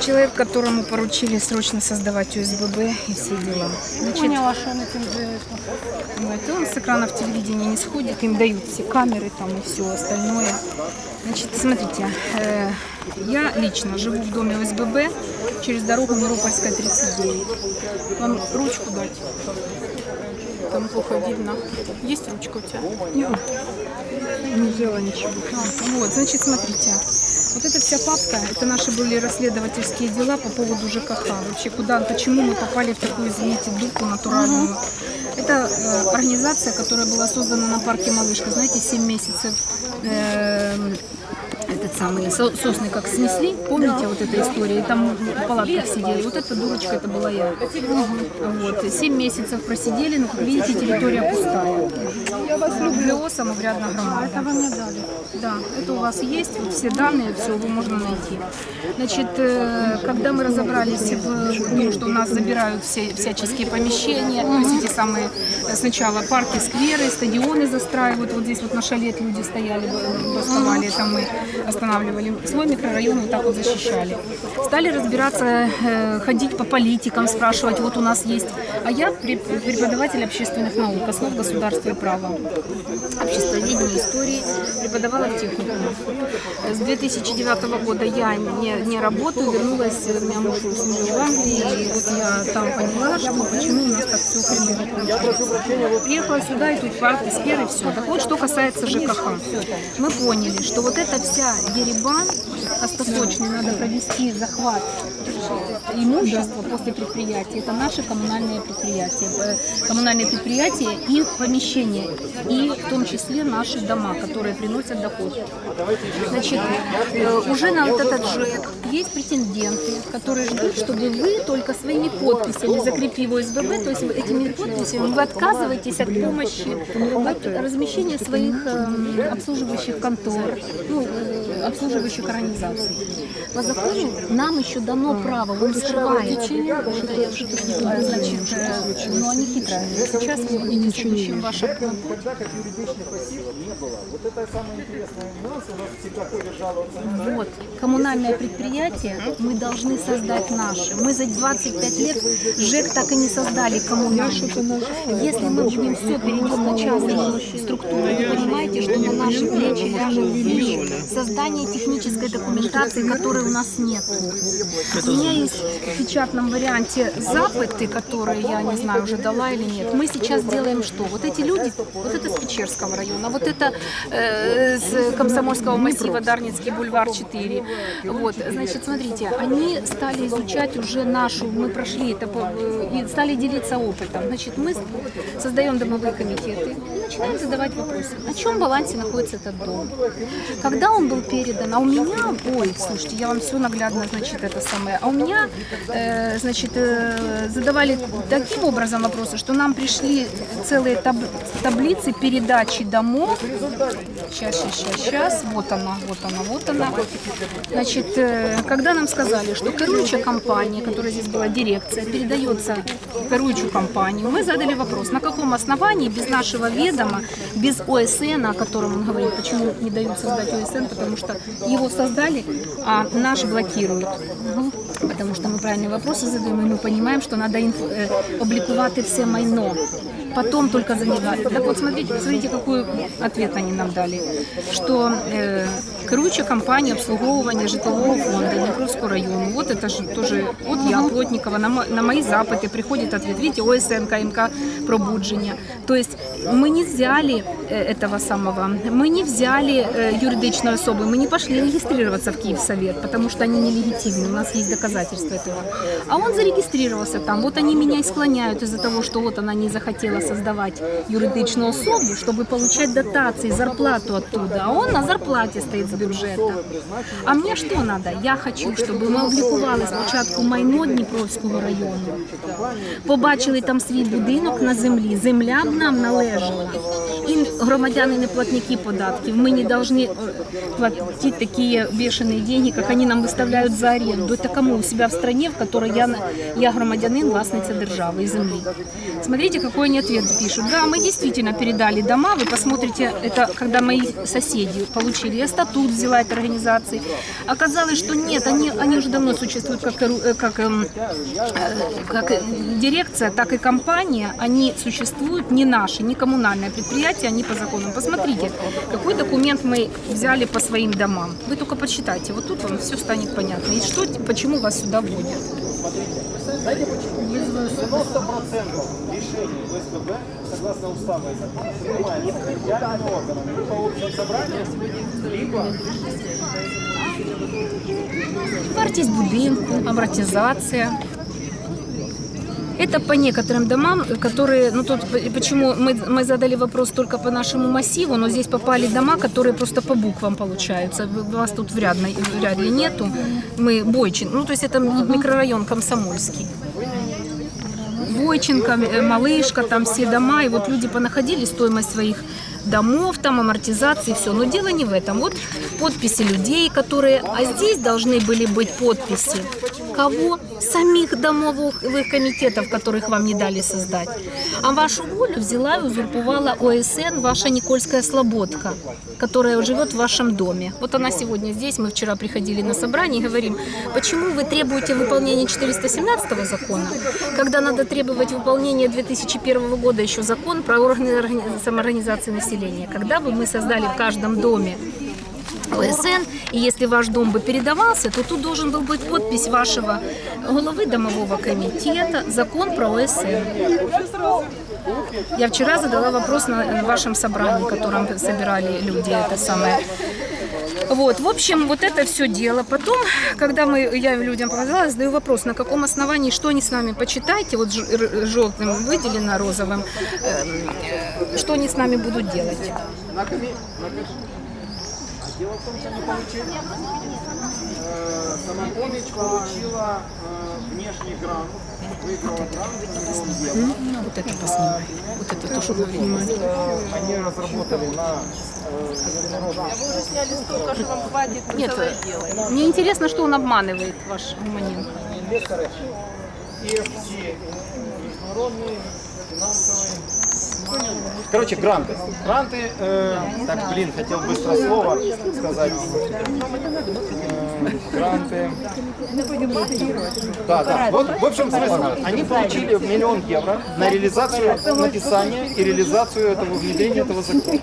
Человек, которому поручили срочно создавать УСББ и все дела. Значит, Поняла, вони цим живуть. вот, он с экранов телевидения не сходит, им дают все камеры там и все остальное. Значит, смотрите, э, я лично живу в доме ОСББ через дорогу Миропольская, 39. Вам ручку дать? Там плохо видно. Есть ручка у тебя? Не взяла ничего. Вот, значит, смотрите. Вот эта вся папка, это наши были расследовательские дела по поводу ЖКХ. Вообще, куда, почему мы попали в такую, извините, дупу натуральную. Это э, организация, которая была создана на парке Малышка, знаете, 7 месяцев. эм, этот самый со- сосны как снесли, помните вот эта история, и там в палатках сидели. Вот эта дурочка, это была я. Вот, 7 месяцев просидели, но, как видите, территория пустая. Я вас люблю. самоврядно громада. Это вы мне дали. Да, это у вас есть, вот все данные, все вы можно найти. Значит, э, когда мы разобрались в том, что у нас забирают все всяческие помещения, то есть эти самые э, сначала парки, скверы, стадионы застраивают, вот здесь вот на шалет люди стояли, бастовали, там мы останавливали. Свой микрорайон вот так вот защищали. Стали разбираться, э, ходить по политикам, спрашивать, вот у нас есть. А я преп- преподаватель общественных наук, основ государства и права обществоведения, истории, преподавала в техникуме. С 2009 года я не, не работаю, вернулась, у меня муж служил в Англии, и вот я там поняла, что почему у нас так все хреново. Приехала сюда, и тут парк, и все. Так вот, что касается ЖКХ. Мы поняли, что вот эта вся деребан, остаточный, надо провести захват имущества после предприятия. Это наши коммунальные предприятия. Э, Коммунальные предприятия и помещения, и в том числе наши дома, которые приносят доход. Значит, э, уже на вот этот ЖЭК есть претенденты, которые ждут, чтобы вы только своими подписями, закрепив ОСББ, то есть этими подписями вы отказываетесь от помощи, от размещения своих эм, обслуживающих контор, ну, э, обслуживающих организаций. Закону нам еще дано право, он скрывает. Значит, ну они хитрые. Сейчас вы будете следующим вашим Вот, коммунальное предприятие мы должны создать наше. Мы за 25 лет ЖЭК так и не создали коммунальный. Если мы будем все перейдем на частную структуру, вы понимаете, что на наши плечи ляжет создание технической документации, которой у нас нет. У меня есть в печатном варианте запыты, которые я не знаю, уже дала или нет. Мы сейчас делаем что? Вот эти люди, вот это с Печерского района, вот это э, с Комсомольского массива Дарницкий бульвар 4. Вот, значит, смотрите, они стали изучать уже нашу, мы прошли это по- и стали делиться опытом. Значит, мы создаем домовые комитеты начинаем задавать вопросы. На чем балансе находится этот дом? Когда он был передан? А у меня, ой, слушайте, я вам все наглядно, значит, это самое. А у меня, э, значит, э, задавали таким образом вопросы, что нам пришли целые таб- таблицы передачи домов. Сейчас, сейчас, сейчас. Вот она, вот она, вот она. Значит, э, когда нам сказали, что короче компания, которая здесь была дирекция, передается короче компанию, мы задали вопрос, на каком основании без нашего ведома, без ОСН, о котором он говорит, почему не дают создать ОСН, потому что его создали, а наш блокируют. Потому что мы правильные вопросы задаем, и мы понимаем, что надо інф- облікувати все майно. Потом только заниматься. Так вот, смотрите, смотрите, какой ответ они нам дали. Что э, керуюча компания обслуговування житлового фонду Дніпровського району, вот это же тоже, вот я, Плотникова, на, мо- на мои запыты приходит ответ. Видите, ОСН, КМК, пробудження. То есть мы не взяли этого самого, мы не взяли юридичную особу, мы не пошли регистрироваться в Киевсовет, потому что они нелегитимны, у нас есть доказательства этого. А он зарегистрировался там, вот они меня и склоняют из-за того, что вот она не захотела создавать юридичную особу, чтобы получать дотации, зарплату оттуда, а он на зарплате стоит з бюджета. А мне что надо? Я хочу, чтобы ми облікували спочатку майно Дніпровського району, побачили там свій будинок на землі, земля б нам належала. І громадяни не платники податків. Мы не должны э, платить такие бешеные деньги, как они нам выставляют за аренду. Это кому? У себя в стране, в которой я, на- я громадянин, власниця держави і землі. Смотрите, какой они ответ ответ пишут. Да, мы действительно передали дома. Вы посмотрите, это когда мои соседи получили. Я статут взяла этой организации. Оказалось, что нет, они, они уже давно существуют как, э, как, эм, э, как дирекция, так и компания. Они существуют не наши, не коммунальное предприятие, они по закону. Посмотрите, какой документ мы взяли по своим домам. Вы только почитайте, вот тут вам все станет понятно. И что, почему вас сюда вводят. Знаете почему? 90% решений ВСББ, согласно уставу и закону, принимается территориальными органами, либо общим собранием, либо Вартість будинку, амортизация. Это по некоторым домам, которые, ну тут почему мы, мы задали вопрос только по нашему массиву, но здесь попали дома, которые просто по буквам получаются. Вас тут вряд, ли- вряд ли нету. Мы Бойчин, ну то есть это микрорайон Комсомольский. Бойченко, э, Малышка, там все дома, и вот люди понаходили стоимость своих домов, там амортизации, все. Но дело не в этом. Вот подписи людей, которые, а здесь должны были быть подписи кого? Самих домовых комитетов, которых вам не дали создать. А вашу волю взяла и узурпувала ОСН, ваша Никольская Слободка, которая живет в вашем доме. Вот она сегодня здесь, мы вчера приходили на собрание и говорим, почему вы требуете выполнения 417 закона, когда надо требовать выполнения 2001 года еще закон про органы органи- самоорганизации населения. Когда бы мы создали в каждом доме ОСН, и если ваш дом бы передавался, то тут должен был быть подпись вашего головы домового комитета, закон про ОСН. Я вчера задала вопрос на вашем собрании, котором собирали люди, это самое. Вот, в общем, вот это все дело. Потом, когда мы, я людям показала, задаю вопрос, на каком основании, что они с нами, почитайте, вот желтым выделено, розовым, эм, что они с нами будут делать. на коми... на коми- А Дело в том, что они получили... Э, Самопомощь получила э, внешний грант, выиграла грант на миллион евро. Вот это поснимай. Вот это то, что вы понимаете. Э, Они разработали на э, международном Нет, мне интересно, что он обманывает, ваш гуманин. инвесторы EFT, международные финансовые. Короче, гранты. Гранты, э, так, блин, хотел быстро слово сказать. Э, гранты. Да, да. Вот, в общем, смысл. Они получили миллион евро на реализацию написания и реализацию этого внедрения этого закона.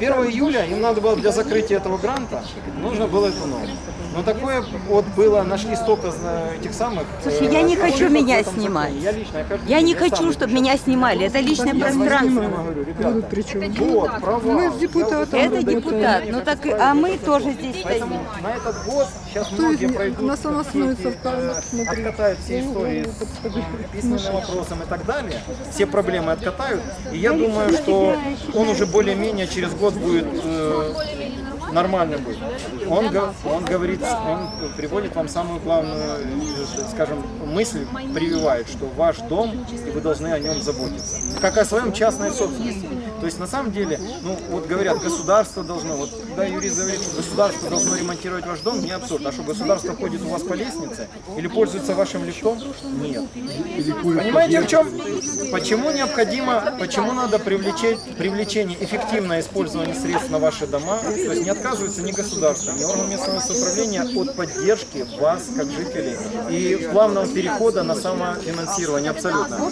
И 1 июля им надо было для закрытия этого гранта, нужно было эту норму. Но такое вот было, нашли столько этих самых... Слушай, э, я не хочу меня снимать. Я лично, я каждый Я не хочу, чтобы меня снимали. Это личное пространство. говорю, ребята, вот, права. Мы с депутатом Это депутат. Ну так, а мы тоже здесь Поэтому стоим. на этот год сейчас То есть многие не- пройдут, на самосмыслов все эти, там э, смотри. откатают все истории с э, письменным вопросом и так далее, все проблемы откатают. И я думаю, что он уже более-менее через год будет э, нормально будет. Он, он говорит, он приводит вам самую главную, э, скажем, мысль, прививает, что ваш дом, и вы должны о нем заботиться. Как о своем частной собственности. То есть на самом деле, ну вот говорят, государство должно, вот когда юрист говорит, государство должно ремонтировать ваш дом, не абсурд. А что государство ходит у вас по лестнице или пользуется вашим лифтом? Нет. Понимаете в чем? Почему необходимо, почему надо привлечь, привлечение, эффективное использование средств на ваши дома, то есть не отказывается ни государство, ни орган местного самоуправления от поддержки вас, как жителей, и плавного перехода на самофинансирование абсолютно.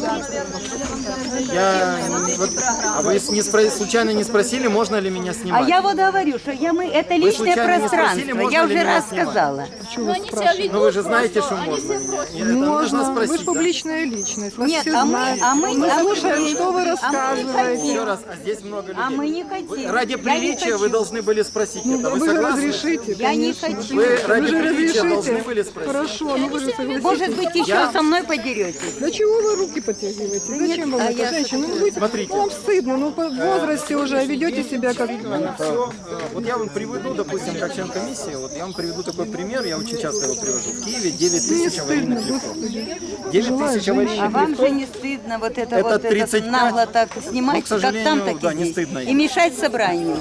Я, вот, а вы не спро- случайно не спросили, можно ли меня А снимать? я вот говорю, что я, мы, это личное случайно не спросили, пространство. можно Я ли уже меня раз снимать? сказала. Ну вы же знаете, что можно меня. Я это нужно Можно, вы спросить. же да? публичная личность, вас Нет, все а мы, знают. а мы, Мы а мы, слушаем, что вы рассказываете. Еще раз, а здесь много людей. а мы не Вы- хотим. ради Я не приличия вы хочу. должны были спросить Ну, это. Вы вы же согласны? разрешите, Я не конечно. хочу. Вы Вы ради же приличия должны разрешите? были спросить. Хорошо, ну вы же согласитесь. Может быть, еще со мной подеретесь. Да чего вы руки подтягиваете? Зачем вам а это, я женщина? Ну, вы, Смотрите. вам стыдно, ну по возрасте уже а ведете себя как... Все, вот я вам приведу, допустим, как член комиссии, вот я вам приведу такой пример, я очень часто его привожу. В Киеве 9 Не тысяч аварийных лифтов. господи. 9 тысяч А вам же не стыдно вот это, Это вот это 35. нагло так Ну, снимать, к как там, так да, и не стыдно. И мешать собранию.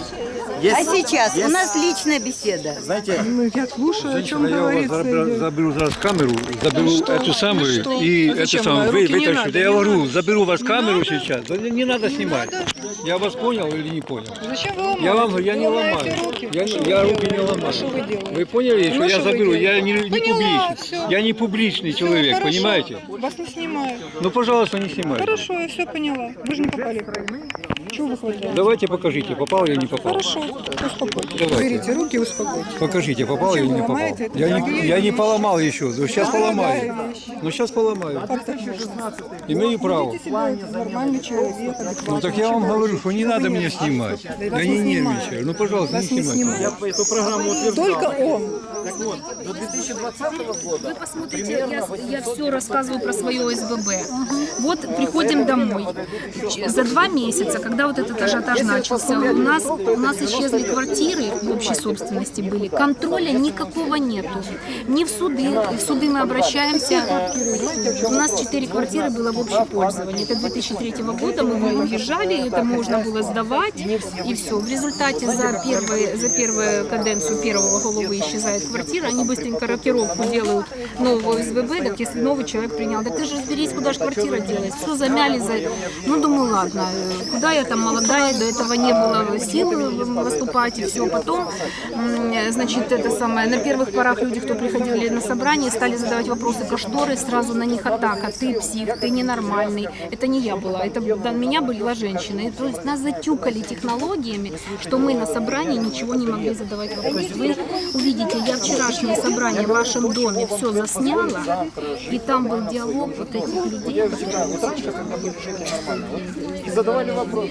Есть- А сейчас у есть- нас личная беседа. Знаете, Ну, я слушаю, о чем Женщина, я у вас говорится. заберу, заберу зараз камеру, заберу эту самую что? и А эту самую вы, не вытащу. надо, Да я не говорю, надо. заберу у вас камеру сейчас. Да не, не надо снимать. Я вас понял или не понял? Зачем вы ломаете? Я вам говорю, я не ломаю. ломаете руки. Я, не- я руки не ломаю. Что вы делаете? Вы поняли, что Ну, я что вы заберу? Я не, не Поняла, публичный. всё. Я не публичный Всё, человек, хорошо. понимаете? Вас не снимают. Ну, пожалуйста, не снимайте. Хорошо, я все поняла. Вы же не попали. Хватаете? Давайте покажите, попал я не попал. Хорошо, успокойтесь. Давайте. Берите руки успокойтесь. Покажите, попал я или не попал. ломаете это? Я не, я не поломал еще. Ну, сейчас поломаю. Вещь. Ну, сейчас поломаю. Можно? Имею право. Ведите себя как нормальный человек, адекватный. Ну так я вам говорю, что не надо меня снимать. Я не нервничаю. Ну, пожалуйста, не Вас не снимайте. снимают. я эту программу утверждал. Только он. Так вот, до 2020 года Вы посмотрите, я, я все рассказываю про свое СББ. Вот приходим домой. Ч- За два месяца, когда вот этот ажиотаж начался, у нас, у нас исчезли квартиры в общей собственности были. Контроля никакого нету. Ни в суды, в суды мы обращаемся. У нас четыре квартиры было в общем пользовании. Это 2003 года мы уезжали, это можно было сдавать, и все. В результате за, первые, за первую каденцию первого головы исчезает квартира, они быстренько рокировку делают нового СББ, так если новый человек принял, так ты же разберись, куда же квартира делать. Все замяли, за... ну думаю, ладно, э, куда я там молодая, до этого не было сил выступать, и все. Потом, значит, это самое, на первых порах люди, кто приходили на собрание, стали задавать вопросы про шторы, сразу на них атака, ты псих, ты ненормальный. Это не я была, это до меня была женщина. И, то есть нас затюкали технологиями, что мы на собрании ничего не могли задавать вопросы. Вы увидите, я вчерашнее собрание в вашем доме все засняла, и там был диалог вот этих людей, которые задавали вопрос.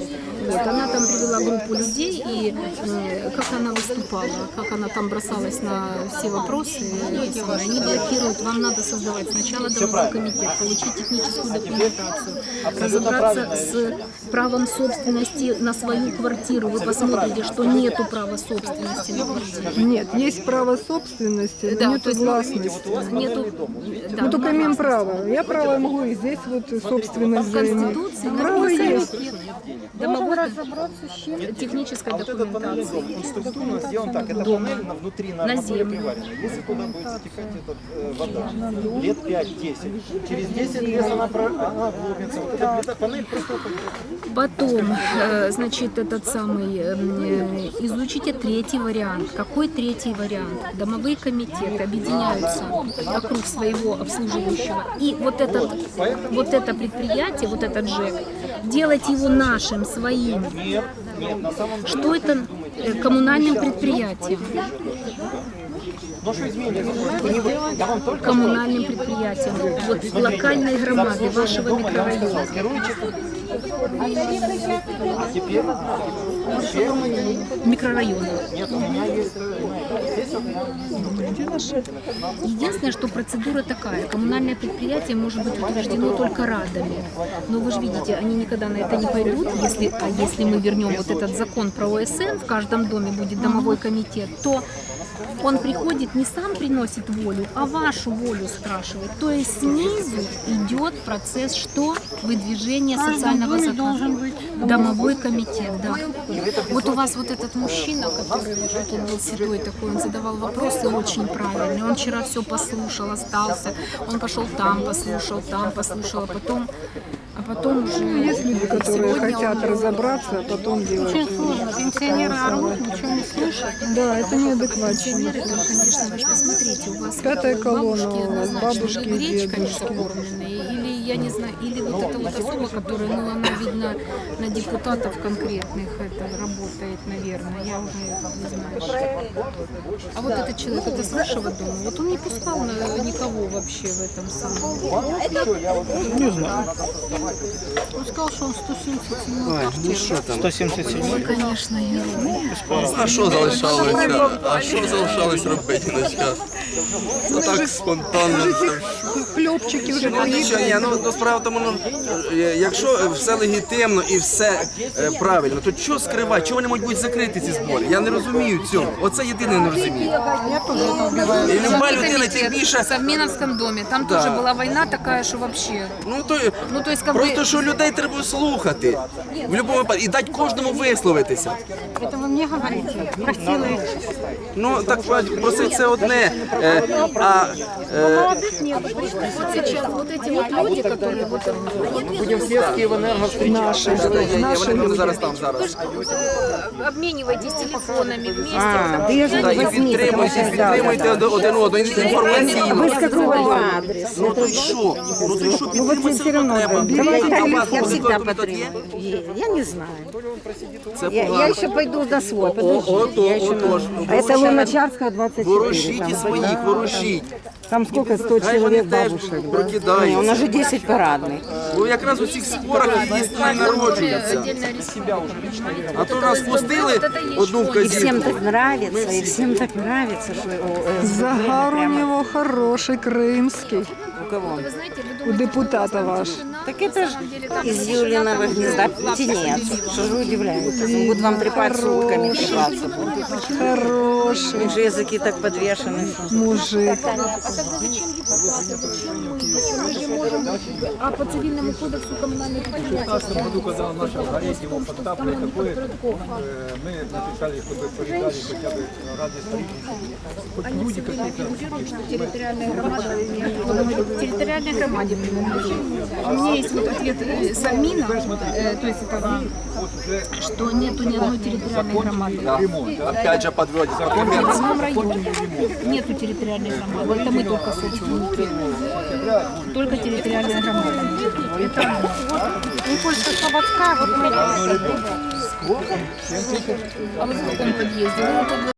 Вот, она там привела группу людей, и э, как она выступала, как она там бросалась на все вопросы, это самое, они блокируют, вам надо создавать сначала домовой комитет, получить техническую документацию, разобраться с правом собственности на свою квартиру. Вы посмотрите, что нету права собственности на квартиру. Нет, есть право собственности, но Да, нет то есть властности. нету, да, Мы только право. Я право могу и здесь вот собственность В заиметь. Конституции Право написано есть. домовой техническая А вот этот панельный дом, он структурно сделан так. Это Дома. панель на- внутри на, На поле приварена. Если туда будет затекать эта э, вода, лет 5-10, через 10 лет она, про- она обломится. Вот эта плита, панель просто упадет. Потом, э, значит, этот самый, э, э, изучите третий вариант. Какой третий вариант? Домовые комитеты объединяются вокруг своего обслуживающего. И вот, этот, вот это предприятие, вот этот ЖЭК, делать его нашим, своим. Что это э, коммунальным предприятием? Коммунальным предприятием. Вот локальной громады вашего микрорайона. А теперь, теперь Единственное, что процедура такая. Коммунальное предприятие может быть утверждено только радами. Но вы же видите, они никогда на это не пойдут. Если, а если мы вернем вот этот закон про ОСН, в каждом доме будет домовой комитет, то он приходит, не сам приносит волю, а вашу волю спрашивает. То есть снизу идет процесс что? Выдвижение социального заказа. Домовой комитет, да. Вот у вас вот этот мужчина, который вот тут он был седой такой, он задавал вопросы очень правильные. Он вчера все послушал, остался. Он пошел там, послушал, там, послушал, а потом, а потом уже Есть люди, которые сегодня хотят он- разобраться, а потом делать. Очень сложно. Пенсионеры орут, ничего не слышат. Да, это неадекватно. Пенсионеры, там, конечно, вы же посмотрите, у вас Пятая колонна бабушки у вас, бабушки и дедушки. или я не знаю, или вот эта вот особа, которая, ну, она, видно, на депутатов конкретных это работает, наверное, я уже не знаю. А вот этот человек, это с вашего дома, вот он не пускал на- никого вообще в этом самом. Он сказал, что он 177 квартиру. 177. Ой, конечно, герой. А що залишалося? А що залишалось робити на час? Ну так спонтанно. Хлопчики вже Ну нічого, ні, ну, ну справа тому, ну, якщо все легітимно і все е, правильно, то що скривати? Чого вони можуть бути закриті ці збори? Я не розумію цього. Оце єдине не розумію. І люба людина тим більше. В Совминовском доме. Там Да. тоже была война такая, что вообще. Ну то Ну, то есть, как просто бы- що людей треба слухати в будь-якому випадку і дати кожному висловитися. Это вы мне говорите? Просила их. Ну так просить це одне. е, А е, Вот сейчас вот эти вот люди, которые вот Будем все в Киевэнерго встречаться. ні, ні, вони будуть зараз там зараз. э, обменивайтесь телефонами вместе. А, там, да я же Так, і возьмите, підтримуйте, підтримуйте один один одного інформаційно. Вы другого адрес. Ну то й що? Ну то й що, Ну вот підтримуйте все равно, треба. давайте, А у вас я може всегда той комітет є? подтримую. Я не знаю. Це Я, я погано. еще пойду на свой, О, подожди. ото, я еще отож. А это Луначарская 24. Ворушіть і там. своїх, ворушіть. Там сколько? 100 Хай вони человек теж бабушек, да? прокидаються. Не, у нас же 10 парадных. Бо якраз у цих спорах істина народжується. А то нас пустили одну И всем вказівку. так нравится, и всем так нравится, что о, э, Загар у нього хороший, кримський. у кого? Вы знаете, вы У думаете, депутата ваш. Так это же из Юлиного гнезда птенец. Что же вы удивляетесь? Он будет вам трепать сутками трепаться. Хороший Их же языки так подвешены. мужик. А по цивильному кодексу коммунальных предприятий? году, когда начал гореть его подтапливать, такое, э, мы написали, чтобы передали хотя бы ради строительства. Хоть люди какие-то. территориальная громада, территориальной громаде принадлежит. Есть вот ответ э, Сальмина, э, то есть это, что нету ни одной территориальной громады. Опять же подводить. В одном районе нету территориальной громады. Это мы только собственники. Только территориальная громада. Это Никольско-Слободская, вот мы. А вы в каком подъезде?